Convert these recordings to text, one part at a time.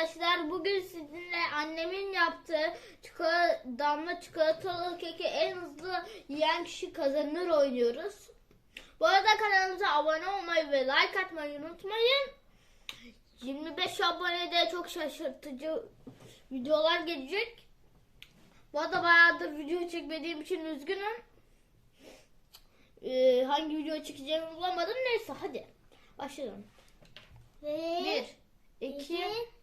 arkadaşlar. Bugün sizinle annemin yaptığı çikolata, damla çikolatalı keki en hızlı yiyen kişi kazanır oynuyoruz. Bu arada kanalımıza abone olmayı ve like atmayı unutmayın. 25 abonede çok şaşırtıcı videolar gelecek. Bu arada bayağıdır video çekmediğim için üzgünüm. Ee, hangi video çekeceğimi bulamadım. Neyse hadi başlayalım. Ve... Bir. 2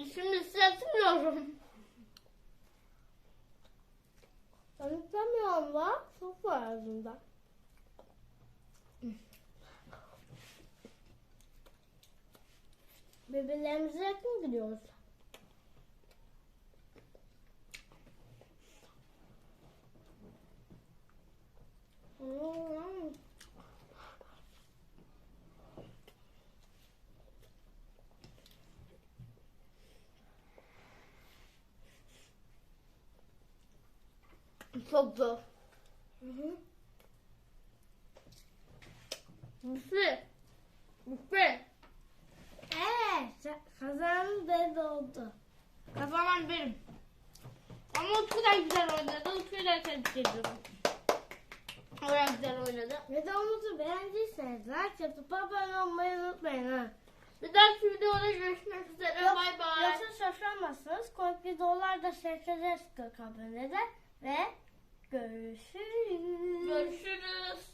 Sevmem. Şimdi hissetmiyorum. Tanıtamıyorum da çok var ağzımda. Birbirlerimize yakın gidiyoruz. Çok zor. Hı hı. Bitti. Evet, kazanım belli oldu. Kazanan benim. Ama Utku da güzel oynadı. Utku'yu da tebrik ediyorum. O da güzel oynadı. Videomuzu beğendiyseniz like atıp abone olmayı unutmayın ha. Bir dahaki videoda görüşmek üzere. Yok- Bay bay. Yoksa şaşırmazsınız. Komik videolar da çekeceğiz 40 abonede. Ve görüşürüz. Görüşürüz.